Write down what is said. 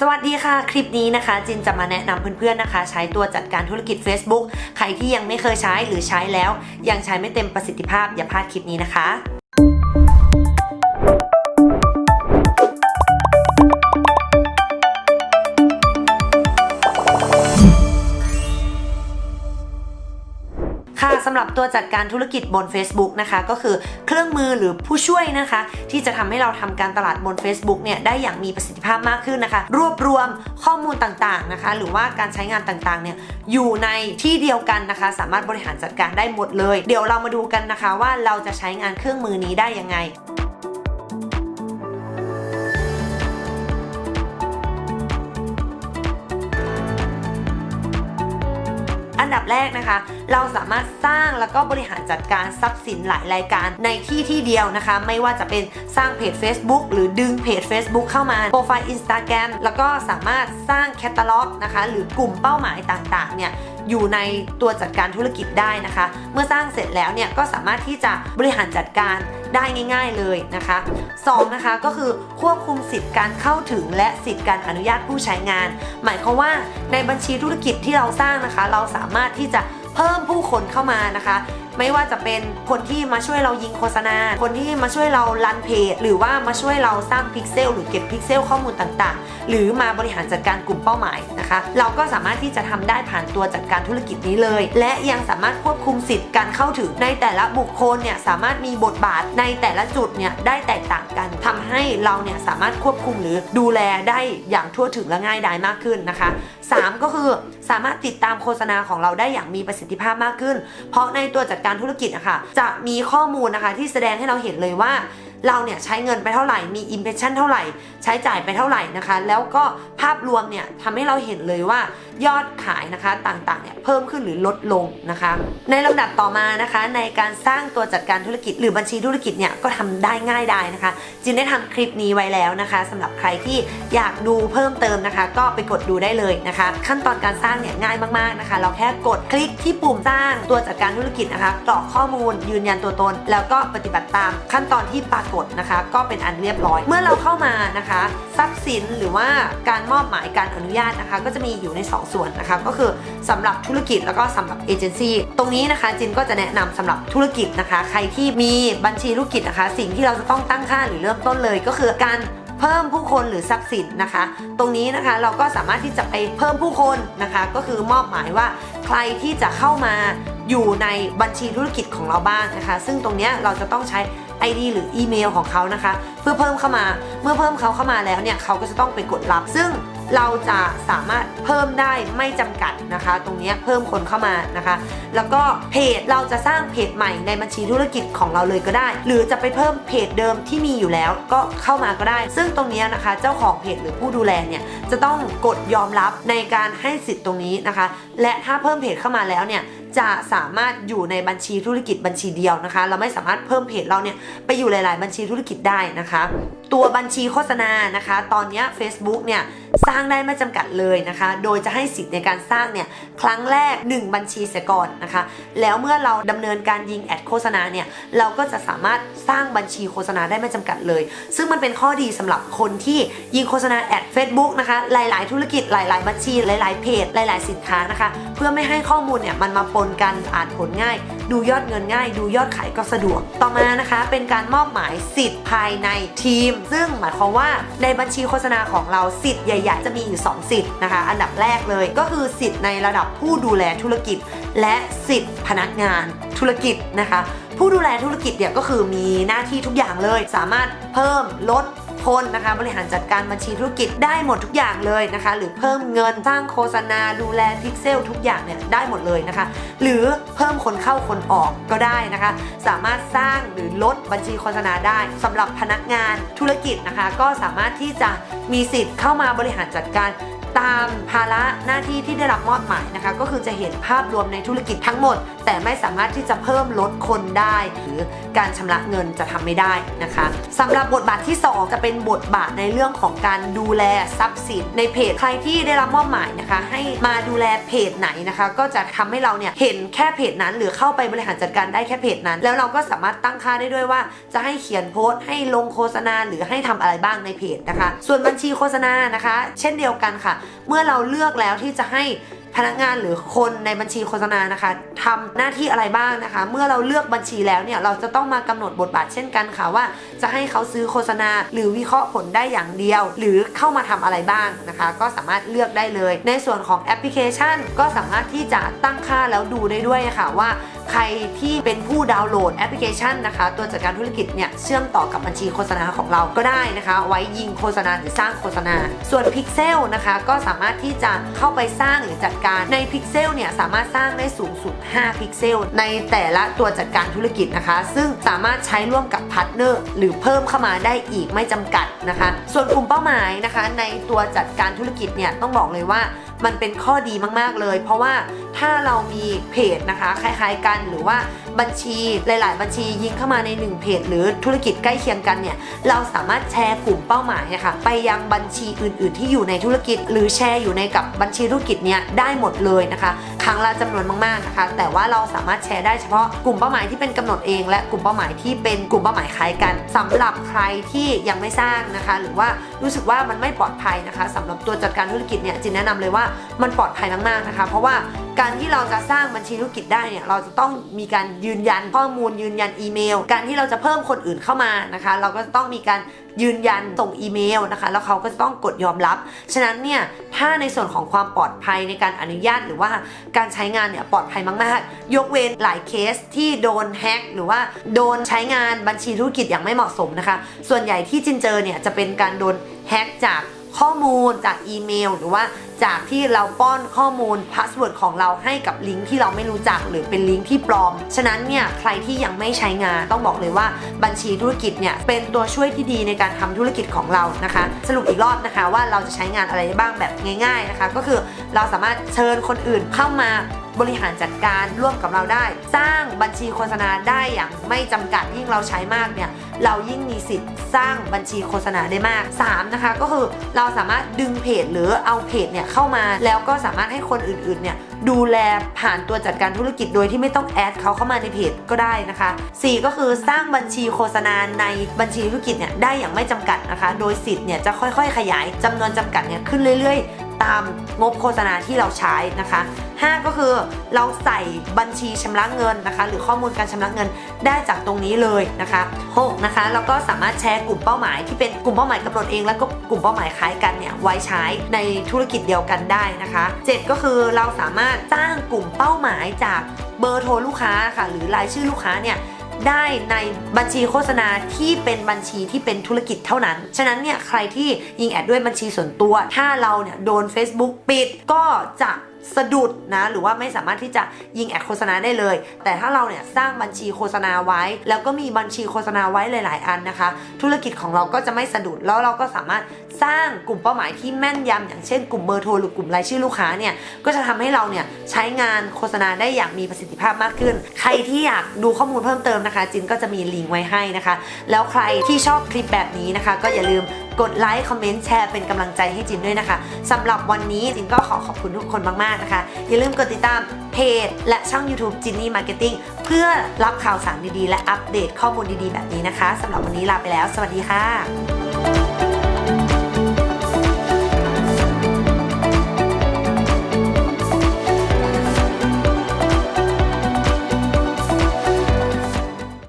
สวัสดีค่ะ คลิปนี้นะคะ จินจะมาแนะนำเพื่อนๆนะคะ ใช้ตัวจัดการธุรกิจ Facebook ใครที่ยังไม่เคยใช้หรือใช้แล้ว ยังใช้ไม่เต็มประสิทธิภาพอย่าพลาดคลิปนี้นะคะ ค่ะสำหรับตัวจัดการธุรกิจบน Facebook นะคะก็คือเครื่องมือหรือผู้ช่วยนะคะ ที่จะทำให้เราทำการตลาดบน Facebook เนี่ยได้อย่างมีประสิทธิภาพมากขึ้นนะคะ รวบรวมข้อมูลต่างๆนะคะ หรือว่าการใช้งานต่างๆเนี่ยอยู่ในที่เดียวกันนะคะ สามารถบริหารจัดการได้หมดเลย เดี๋ยวเรามาดูกันนะคะว่าเราจะใช้งานเครื่องมือนี้ได้ยังไง ดับแรกนะคะ เราสามารถสร้างแล้วก็บริหารจัดการทรัพย์สินหลายรายการในที่ที่เดียวนะคะ ไม่ว่าจะเป็นสร้างเพจ Facebook หรือดึงเพจ Facebook เข้ามาโปรไฟล์ Instagram แล้วก็สามารถสร้างแคตตาล็อกนะคะ หรือกลุ่มเป้าหมายต่างๆเนี่ยอยู่ในตัวจัดการธุรกิจได้นะคะ เมื่อสร้างเสร็จแล้วเนี่ยก็สามารถที่จะบริหารจัดการ ได้ง่าย ๆเลยนะคะสองนะคะก็คือควบคุมสิทธิ์การเข้าถึงและสิทธิ์การอนุญาตผู้ใช้งาน หมายความว่าในบัญชีธุรกิจที่เราสร้างนะคะ เราสามารถที่จะเพิ่มผู้คนเข้ามานะคะ ไม่ว่าจะเป็นคนที่มาช่วยเรายิงโฆษณา คนที่มาช่วยเรารันเพจหรือว่ามาช่วยเราสร้างพิกเซลหรือเก็บพิกเซลข้อมูลต่างๆ หรือมาบริหารจัดการกลุ่มเป้าหมายนะคะ เราก็สามารถที่จะทำได้ผ่านตัวจัดการธุรกิจนี้เลย และยังสามารถควบคุมสิทธิ์การเข้าถึงในแต่ละบุคคลเนี่ยสามารถมีบทบาทในแต่ละจุดเนี่ยได้แตกต่างกันทำให้เราเนี่ยสามารถควบคุมหรือดูแลได้อย่างทั่วถึงและง่ายดายมากขึ้นนะคะ 3 ก็คือ สามารถติดตามโฆษณาของเราได้อย่างมีประสิทธิภาพมากขึ้น เพราะในตัวจัดการธุรกิจอะค่ะจะมีข้อมูลนะคะที่แสดงให้เราเห็นเลยว่าเราเนี่ยใช้เงินไปเท่าไหร่ มีอิมเพรสชั่นเท่าไหร่ ใช้จ่ายไปเท่าไหร่นะคะ แล้วก็าพรวมเนี่ยทำให้เราเห็นเลยว่ายอดขายนะคะต่างๆเนี่ยเพิ่มขึ้นหรือลดลงนะคะ ในลำดับต่อมานะคะ ในการสร้างตัวจัดการธุรกิจ หรือบัญชีธุรกิจเนี่ยก็ทำได้ง่ายไดายนะคะจินได้ทำคลิปนี้ไว้แล้วนะคะสำหรับใครที่อยากดูเพิ่มเติมนะคะ ก็ไปกดดูได้เลยนะคะ ขั้นตอนการสร้างเนี่ยง่ายมากๆนะคะ เราแค่กดคลิกที่ปุ่มสร้างตัวจัดการธุรกิจนะคะกรอกข้อมูล ยืนยันตัวตน แล้วก็ปฏิบัติตามขั้นตอนที่ปรากฏนะคะ ก็เป็นอันเรียบร้อย เมื่อเราเข้ามานะคะ ทรัพย์สินหรือว่าการมอบอบหมายการอนุญาตนะคะ ก็จะมีอยู่ใน 2 ส่วนนะคะ ก็คือสำหรับธุรกิจแล้วก็สำหรับเอเจนซี่ตรงนี้นะคะจินก็จะแนะนำสำหรับธุรกิจนะคะ ใครที่มีบัญชีธุรกิจนะคะ สิ่งที่เราจะต้องตั้งค่าหรือเริ่มต้นเลยก็คือการเพิ่มผู้คนหรือทรัพย์สินนะคะ ตรงนี้นะคะเราก็สามารถที่จะไปเพิ่มผู้คนนะคะ ก็คือมอบหมายว่าใครที่จะเข้ามาอยู่ในบัญชีธุรกิจของเราบ้างนะคะ ซึ่งตรงนี้เราจะต้องใช้ ID หรืออีเมลของเขานะคะ เพื่อเพิ่มเข้ามา เมื่อเพิ่มเขาเข้ามาแล้วเนี่ยเขาก็จะต้องไปกดรับ ซึ่ง เราจะสามารถเพิ่มได้ไม่จำกัดนะคะ ตรงนี้เพิ่มคนเข้ามานะคะ แล้วก็เพจเราจะสร้างเพจใหม่ในบัญชีธุรกิจของเราเลยก็ได้ หรือจะไปเพิ่มเพจเดิมที่มีอยู่แล้วก็เข้ามาก็ได้ ซึ่งตรงนี้นะคะ เจ้าของเพจหรือผู้ดูแลเนี่ยจะต้องกดยอมรับในการให้สิทธิ์ตรงนี้นะคะ และถ้าเพิ่มเพจเข้ามาแล้วเนี่ยจะสามารถอยู่ในบัญชีธุรกิจบัญชีเดียวนะคะ เราไม่สามารถเพิ่มเพจเราเนี่ยไปอยู่หลาย ๆ บัญชีธุรกิจได้นะคะ ตัวบัญชีโฆษณานะคะ ตอนนี้ Facebook เนี่ยสร้างได้ไม่จำกัดเลยนะคะ โดยจะให้สิทธิ์ในการสร้างเนี่ยครั้งแรก 1 บัญชีเสียก่อนนะคะ แล้วเมื่อเราดำเนินการยิงแอดโฆษณาเนี่ยเราก็จะสามารถสร้างบัญชีโฆษณาได้ไม่จำกัดเลย ซึ่งมันเป็นข้อดีสำหรับคนที่ยิงโฆษณาแอด Facebook นะคะ หลาย ๆ ธุรกิจหลาย ๆ บัญชีหลาย ๆ เพจหลาย ๆ สินค้านะคะ เพื่อไม่ให้ข้อมูลเนี่ยมันมาปนกันอ่านผลง่าย ดูยอดเงินง่าย ดูยอดขายก็สะดวก ต่อมานะคะเป็นการมอบหมายสิทธิ์ภายในทีม ซึ่งหมายความว่าในบัญชีโฆษณาของเราสิทธิ์ใหญ่ ๆ จะมีอยู่ 2 สิทธิ์นะคะ อันดับแรกเลยก็คือสิทธิ์ในระดับผู้ดูแลธุรกิจ และสิทธิ์พนักงานธุรกิจนะคะ ผู้ดูแลธุรกิจเนี่ยก็คือมีหน้าที่ทุกอย่างเลย สามารถเพิ่มลด คนนะคะ บริหารจัดการบัญชีธุรกิจได้หมดทุกอย่างเลยนะคะ หรือเพิ่มเงินสร้างโฆษณาดูแลพิกเซลทุกอย่างเนี่ยได้หมดเลยนะคะ หรือเพิ่มคนเข้าคนออกก็ได้นะคะ สามารถสร้างหรือลดบัญชีโฆษณาได้สำหรับพนักงานธุรกิจนะคะ ก็สามารถที่จะมีสิทธิ์เข้ามาบริหารจัดการ ตามภาระหน้าที่ที่ได้รับมอบหมายนะคะ ก็คือจะเห็นภาพรวมในธุรกิจทั้งหมด แต่ไม่สามารถที่จะเพิ่มลดคนได้ หรือการชำระเงินจะทำไม่ได้นะคะสำหรับบทบาทที่ 2 จะเป็นบทบาทในเรื่องของการดูแลทรัพย์สินในเพจใครที่ได้รับมอบหมายนะคะ ให้มาดูแลเพจไหนนะคะ ก็จะทำให้เราเนี่ยเห็นแค่เพจนั้น หรือเข้าไปบริหารจัดการได้แค่เพจนั้น แล้วเราก็สามารถตั้งค่าได้ด้วยว่า จะให้เขียนโพสต์ให้ลงโฆษณาหรือให้ทำอะไรบ้างในเพจนะคะ ส่วนบัญชีโฆษณานะคะ เช่นเดียวกันค่ะเมื่อเราเลือกแล้วที่จะให้พนักงานหรือคนในบัญชีโฆษณานะคะทำหน้าที่อะไรบ้างนะคะ เมื่อเราเลือกบัญชีแล้วเนี่ยเราจะต้องมากำหนดบทบาทเช่นกันค่ะว่า จะให้เขาซื้อโฆษณา หรือวิเคราะห์ผลได้อย่างเดียว หรือเข้ามาทำอะไรบ้างนะคะ ก็สามารถเลือกได้เลย ในส่วนของแอปพลิเคชัน ก็สามารถที่จะตั้งค่าแล้วดูได้ด้วยค่ะว่า ใครที่เป็นผู้ดาวน์โหลดแอปพลิเคชันนะคะ ตัวจัดการธุรกิจเนี่ยเชื่อมต่อกับบัญชีโฆษณาของเราก็ได้นะคะ ไว้ยิงโฆษณาหรือสร้างโฆษณา ส่วนพิกเซลนะคะ ก็สามารถที่จะเข้าไปสร้างหรือจัดการในพิกเซลเนี่ยสามารถสร้างได้สูงสุด 5 พิกเซล ในแต่ละตัวจัดการธุรกิจนะคะ ซึ่งสามารถใช้ร่วมกับพาร์ทเนอร์หรือเพิ่มเข้ามาได้อีกไม่จำกัดนะคะ ส่วนกลุ่มเป้าหมายนะคะ ในตัวจัดการธุรกิจเนี่ยต้องบอกเลยว่า มันเป็นข้อดีมากๆเลย เพราะว่าถ้าเรามีเพจนะคะคล้ายๆกันหรือว่าบัญชีหลาย ๆ บัญชียิงเข้ามาในหนึ่งเพจ หรือธุรกิจใกล้เคียงกันเนี่ยเราสามารถแชร์กลุ่มเป้าหมายนะคะไปยังบัญชีอื่น ๆ ที่อยู่ในธุรกิจ หรือแชร์อยู่ในกับบัญชีธุรกิจเนี่ยได้หมดเลยนะคะครั้งละจำนวนมาก ๆ นะคะ แต่ว่าเราสามารถแชร์ได้เฉพาะกลุ่มเป้าหมายที่เป็นกำหนดเอง และกลุ่มเป้าหมายที่เป็นกลุ่มเป้าหมายคล้ายกันสำหรับใครที่ยังไม่สร้างนะคะ หรือว่ารู้สึกว่ามันไม่ปลอดภัยนะคะสำหรับตัวจัดการธุรกิจเนี่ยจินแนะนำเลยว่ามันปลอดภัยมากๆนะคะ เพราะว่าการที่เราจะสร้างบัญชีธุรกิจได้เนี่ยเราจะต้องมีการยืนยันข้อมูลยืนยันอีเมล การที่เราจะเพิ่มคนอื่นเข้ามานะคะ เราก็จะต้องมีการยืนยันส่งอีเมลนะคะ แล้วเขาก็จะต้องกดยอมรับ ฉะนั้นเนี่ยถ้าในส่วนของความปลอดภัยในการอนุญาตหรือว่าการใช้งานเนี่ยปลอดภัยมากๆ ยกเว้นหลายเคสที่โดนแฮ็กหรือว่าโดนใช้งานบัญชีธุรกิจอย่างไม่เหมาะสมนะคะ ส่วนใหญ่ที่จินเจอเนี่ยจะเป็นการโดนแฮ็กจาก ข้อมูลจากอีเมล หรือว่าจากที่เราป้อนข้อมูลพาสเวิร์ดของเราให้กับลิงก์ที่เราไม่รู้จักหรือเป็นลิงก์ที่ปลอม ฉะนั้นเนี่ยใครที่ยังไม่ใช้งานต้องบอกเลยว่าบัญชีธุรกิจเนี่ยเป็นตัวช่วยที่ดีในการทำธุรกิจของเรานะคะ สรุปอีกรอบนะคะว่าเราจะใช้งานอะไรบ้างแบบง่าย ๆนะคะ ก็คือเราสามารถเชิญคนอื่นเข้ามาบริหารจัดการร่วมกับเราได้ สร้างบัญชีโฆษณาได้อย่างไม่จำกัดยิ่งเราใช้มากเนี่ย เรายิ่งมีสิทธิ์สร้างบัญชีโฆษณาได้มาก 3 นะคะ ก็คือเราสามารถดึงเพจหรือเอาเพจเนี่ยเข้ามา แล้วก็สามารถให้คนอื่นๆเนี่ยดูแลผ่านตัวจัดการธุรกิจโดยที่ไม่ต้องแอดเขาเข้ามาในเพจก็ได้นะคะ 4 ก็คือสร้างบัญชีโฆษณาในบัญชีธุรกิจเนี่ยได้อย่างไม่จำกัดนะคะ โดยสิทธิ์เนี่ยจะค่อยๆ ขยายจำนวนจำกัดเนี่ยขึ้นเรื่อยๆ ตามงบโฆษณาที่เราใช้นะคะ 5 ก็คือเราใส่บัญชีชำระเงินนะคะ หรือข้อมูลการชำระเงินได้จากตรงนี้เลยนะคะ6นะคะเราก็สามารถแชร์กลุ่มเป้าหมายที่เป็นกลุ่มเป้าหมายกำหนดเอง แล้วก็กลุ่มเป้าหมายคล้ายกันเนี่ยไว้ใช้ในธุรกิจเดียวกันได้นะคะ 7 ก็คือเราสามารถสร้างกลุ่มเป้าหมายจากเบอร์โทรลูกค้าค่ะหรือรายชื่อลูกค้าเนี่ย ได้ในบัญชีโฆษณาที่เป็นบัญชีที่เป็นธุรกิจเท่านั้น ฉะนั้นเนี่ยใครที่ยิงแอดด้วยบัญชีส่วนตัว ถ้าเราเนี่ยโดน Facebook ปิดก็จะ สะดุดนะ หรือว่าไม่สามารถที่จะยิงแอดโฆษณาได้เลย แต่ถ้าเราเนี่ยสร้างบัญชีโฆษณาไว้ แล้วก็มีบัญชีโฆษณาไว้หลาย ๆ อันนะคะ ธุรกิจของเราก็จะไม่สะดุดแล้วเราก็สามารถสร้างกลุ่มเป้าหมายที่แม่นยำอย่างเช่นกลุ่มเบอร์โทรหรือกลุ่มรายชื่อลูกค้าเนี่ยก็จะทำให้เราเนี่ยใช้งานโฆษณาได้อย่างมีประสิทธิภาพมากขึ้น ใครที่อยากดูข้อมูลเพิ่มเติมนะคะจินก็จะมีลิงก์ไว้ให้นะคะ แล้วใครที่ชอบคลิปแบบนี้นะคะ ก็อย่าลืม กดไลค์คอมเมนต์แชร์เป็นกำลังใจให้จินด้วยนะคะสำหรับวันนี้จินก็ขอขอบคุณทุกคนมาก ๆ นะคะ อย่าลืมกดติดตามเพจและช่อง YouTube จินนี่มาร์เก็ตติ้งเพื่อรับข่าวสารดีๆ และอัปเดตข้อมูลดีๆ แบบนี้นะคะสำหรับวันนี้ลาไปแล้ว สวัสดีค่ะ